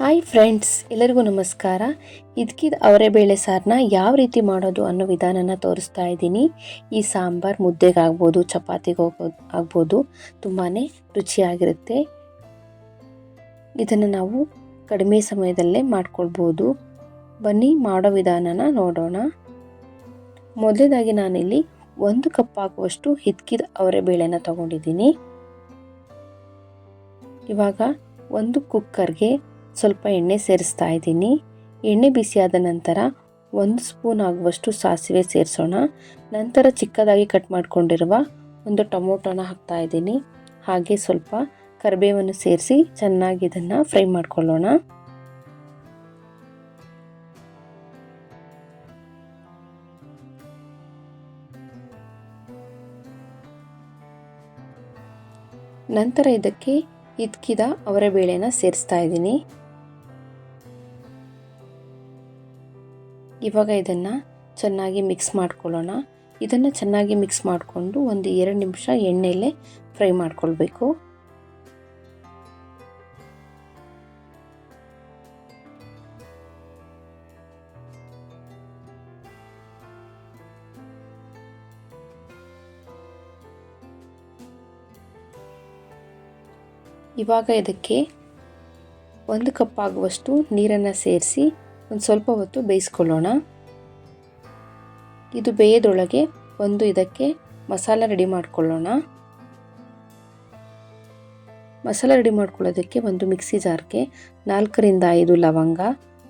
Hi friends, ಎಲ್ಲರಿಗೂ ನಮಸ್ಕಾರ. ಇದಕ್ಕಿದ ಅವರೇ ಬೇಳೆ ಸಾರನ್ನ ಯಾವ ರೀತಿ ಮಾಡೋದು ಅನ್ನೋ ವಿಧಾನನ ತೋರಿಸ್ತಾ ಇದ್ದೀನಿ. ಈ ಸಾಂಬಾರು ಮುದ್ದೆಗಾಗ್ಬೋದು, ಚಪಾತಿಗೆ ಹೋಗೋದು ಆಗ್ಬೋದು ತುಂಬಾ ರುಚಿಯಾಗಿರುತ್ತೆ. ಇದನ್ನು ನಾವು ಕಡಿಮೆ ಸಮಯದಲ್ಲೇ ಮಾಡ್ಕೊಳ್ಬೋದು. ಬನ್ನಿ, ಮಾಡೋ ವಿಧಾನನ ನೋಡೋಣ. ಮೊದಲನೇದಾಗಿ ನಾನಿಲ್ಲಿ ಒಂದು ಕಪ್ ಹಾಕುವಷ್ಟು ಹಿದ್ಕಿದ ಅವರೇ ಬೇಳೆನ ತಗೊಂಡಿದ್ದೀನಿ. ಇವಾಗ ಒಂದು ಕುಕ್ಕರ್ಗೆ ಸ್ವಲ್ಪ ಎಣ್ಣೆ ಸೇರಿಸ್ತಾ ಇದ್ದೀನಿ. ಎಣ್ಣೆ ಬಿಸಿಯಾದ ನಂತರ ಒಂದು ಸ್ಪೂನ್ ಆಗುವಷ್ಟು ಸಾಸಿವೆ ಸೇರಿಸೋಣ. ನಂತರ ಚಿಕ್ಕದಾಗಿ ಕಟ್ ಮಾಡಿಕೊಂಡಿರುವ ಒಂದು ಟೊಮೊಟೊನ ಹಾಕ್ತಾ ಇದ್ದೀನಿ. ಹಾಗೆ ಸ್ವಲ್ಪ ಕರಿಬೇವನ್ನು ಸೇರಿಸಿ ಚೆನ್ನಾಗಿ ಇದನ್ನು ಫ್ರೈ ಮಾಡ್ಕೊಳ್ಳೋಣ. ನಂತರ ಇದಕ್ಕೆ ಇದ್ಕಿದ ಅವರ ಬೇಳೆನ ಸೇರಿಸ್ತಾ ಇದ್ದೀನಿ. ಇವಾಗ ಇದನ್ನು ಚೆನ್ನಾಗಿ ಮಿಕ್ಸ್ ಮಾಡ್ಕೊಳ್ಳೋಣ. ಇದನ್ನು ಚೆನ್ನಾಗಿ ಮಿಕ್ಸ್ ಮಾಡಿಕೊಂಡು ಒಂದು ಎರಡು ನಿಮಿಷ ಎಣ್ಣೆಯಲ್ಲೇ ಫ್ರೈ ಮಾಡ್ಕೊಳ್ಬೇಕು. ಇವಾಗ ಇದಕ್ಕೆ ಒಂದು ಕಪ್ ಆಗುವಷ್ಟು ನೀರನ್ನು ಸೇರಿಸಿ ಒಂದು ಸ್ವಲ್ಪ ಹೊತ್ತು ಬೇಯಿಸ್ಕೊಳ್ಳೋಣ. ಇದು ಬೇಯದೊಳಗೆ ಒಂದು ಇದಕ್ಕೆ ಮಸಾಲ ರೆಡಿ ಮಾಡ್ಕೊಳ್ಳೋಣ. ಮಸಾಲ ರೆಡಿ ಮಾಡ್ಕೊಳ್ಳೋದಕ್ಕೆ ಒಂದು ಮಿಕ್ಸಿ ಜಾರ್ಗೆ ನಾಲ್ಕರಿಂದ ಐದು ಲವಂಗ,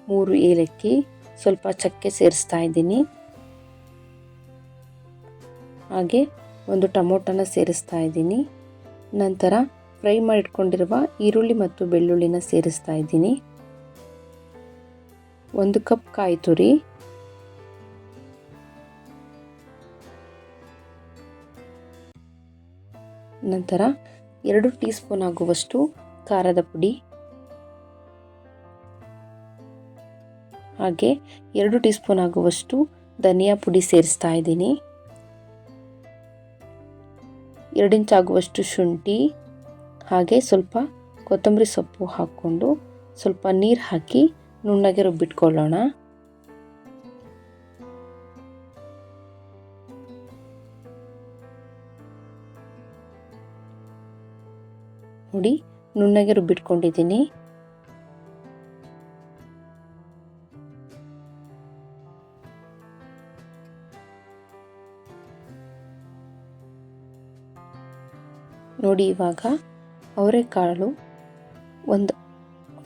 ಮೂರು ಏಲಕ್ಕಿ, ಸ್ವಲ್ಪ ಚಕ್ಕೆ ಸೇರಿಸ್ತಾ ಇದ್ದೀನಿ. ಹಾಗೆ ಒಂದು ಟೊಮೊಟೊನ ಸೇರಿಸ್ತಾ ಇದ್ದೀನಿ. ನಂತರ ಫ್ರೈ ಮಾಡಿಟ್ಕೊಂಡಿರುವ ಈರುಳ್ಳಿ ಮತ್ತು ಬೆಳ್ಳುಳ್ಳಿನ ಸೇರಿಸ್ತಾ ಇದ್ದೀನಿ. ಒಂದು ಕಪ್ ಕಾಯಿ ತುರಿ. ನಂತರ ಎರಡು ಟೀ ಸ್ಪೂನ್ ಆಗುವಷ್ಟು ಖಾರದ ಪುಡಿ. ಹಾಗೆ ಎರಡು ಟೀ ಸ್ಪೂನ್ ಆಗುವಷ್ಟು ಧನಿಯಾ ಪುಡಿ ಸೇರಿಸ್ತಾ ಇದ್ದೀನಿ. ಎರಡು ಇಂಚ್ ಆಗುವಷ್ಟು ಶುಂಠಿ, ಹಾಗೆ ಸ್ವಲ್ಪ ಕೊತ್ತಂಬರಿ ಸೊಪ್ಪು ಹಾಕ್ಕೊಂಡು ಸ್ವಲ್ಪ ನೀರು ಹಾಕಿ ನುಣ್ಣಗೆ ರುಬ್ಬಿಟ್ಕೊಳ್ಳೋಣ. ನೋಡಿ ನುಣ್ಣಗೆ ರುಬ್ಬಿಟ್ಕೊಂಡಿದ್ದೀನಿ. ನೋಡಿ ಇವಾಗ ಅವರೆಕಾಳು ಒಂದು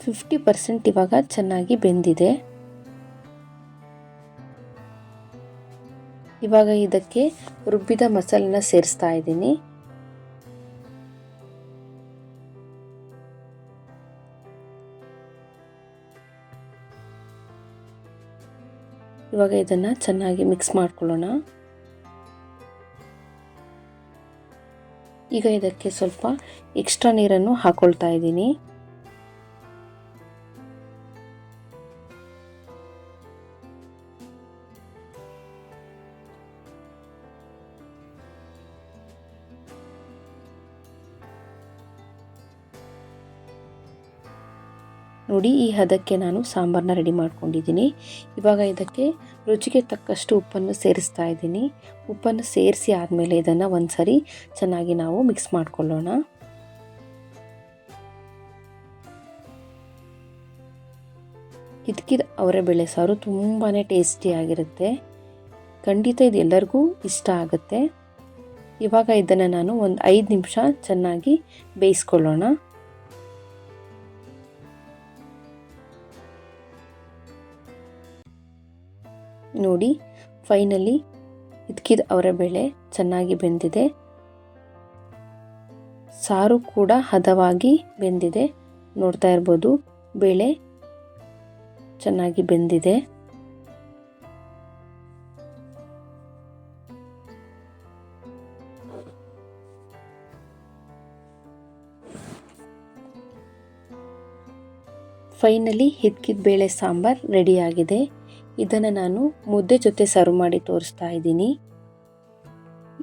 ಫಿಫ್ಟಿ ಪರ್ಸೆಂಟ್ ಇವಾಗ ಚೆನ್ನಾಗಿ ಬೆಂದಿದೆ. ಇವಾಗ ಇದಕ್ಕೆ ರುಬ್ಬಿದ ಮಸಾಲನ ಸೇರಿಸ್ತಾ ಇದ್ದೀನಿ. ಇವಾಗ ಇದನ್ನು ಚೆನ್ನಾಗಿ ಮಿಕ್ಸ್ ಮಾಡ್ಕೊಳ್ಳೋಣ. ಈಗ ಇದಕ್ಕೆ ಸ್ವಲ್ಪ ಎಕ್ಸ್ಟ್ರಾ ನೀರನ್ನು ಹಾಕೊಳ್ತಾ ಇದ್ದೀನಿ. ನೋಡಿ, ಈ ಹದಕ್ಕೆ ನಾನು ಸಾಂಬಾರನ್ನ ರೆಡಿ ಮಾಡ್ಕೊಂಡಿದ್ದೀನಿ. ಇವಾಗ ಇದಕ್ಕೆ ರುಚಿಗೆ ತಕ್ಕಷ್ಟು ಉಪ್ಪನ್ನು ಸೇರಿಸ್ತಾ ಇದ್ದೀನಿ. ಉಪ್ಪನ್ನು ಸೇರಿಸಿ ಆದಮೇಲೆ ಇದನ್ನು ಒಂದು ಸರಿ ಚೆನ್ನಾಗಿ ನಾವು ಮಿಕ್ಸ್ ಮಾಡ್ಕೊಳ್ಳೋಣ. ಇದಕ್ಕಿದ ಅವರೇ ಬೇಳೆ ಸಾರು ತುಂಬಾ ಟೇಸ್ಟಿಯಾಗಿರುತ್ತೆ ಖಂಡಿತ ಇದು ಎಲ್ಲರಿಗೂ ಇಷ್ಟ ಆಗುತ್ತೆ. ಇವಾಗ ಇದನ್ನು ನಾನು ಒಂದು ಐದು ನಿಮಿಷ ಚೆನ್ನಾಗಿ ಬೇಯಿಸ್ಕೊಳ್ಳೋಣ. ನೋಡಿ ಫೈನಲಿ ಇದ್ಕಿದ ಅವರ ಬೇಳೆ ಚೆನ್ನಾಗಿ ಬೆಂದಿದೆ. ಸಾರು ಕೂಡ ಹದವಾಗಿ ಬೆಂದಿದೆ. ನೋಡ್ತಾ ಇರ್ಬೋದು, ಬೇಳೆ ಚೆನ್ನಾಗಿ ಬೆಂದಿದೆ. ಫೈನಲಿ ಹಿದ್ಕಿದ ಬೇಳೆ ಸಾಂಬಾರ್ ರೆಡಿಯಾಗಿದೆ ಇದನ್ನು ನಾನು ಮುದ್ದೆ ಜೊತೆ ಸರ್ವ್ ಮಾಡಿ ತೋರಿಸ್ತಾ ಇದ್ದೀನಿ.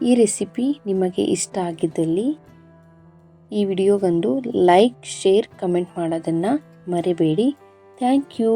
ಈ ರೆಸಿಪಿ ನಿಮಗೆ ಇಷ್ಟ ಆಗಿದ್ದಲ್ಲಿ ಈ ವಿಡಿಯೋಗೊಂದು ಲೈಕ್, ಶೇರ್, ಕಮೆಂಟ್ ಮಾಡೋದನ್ನು ಮರಿಬೇಡಿ. Thank you.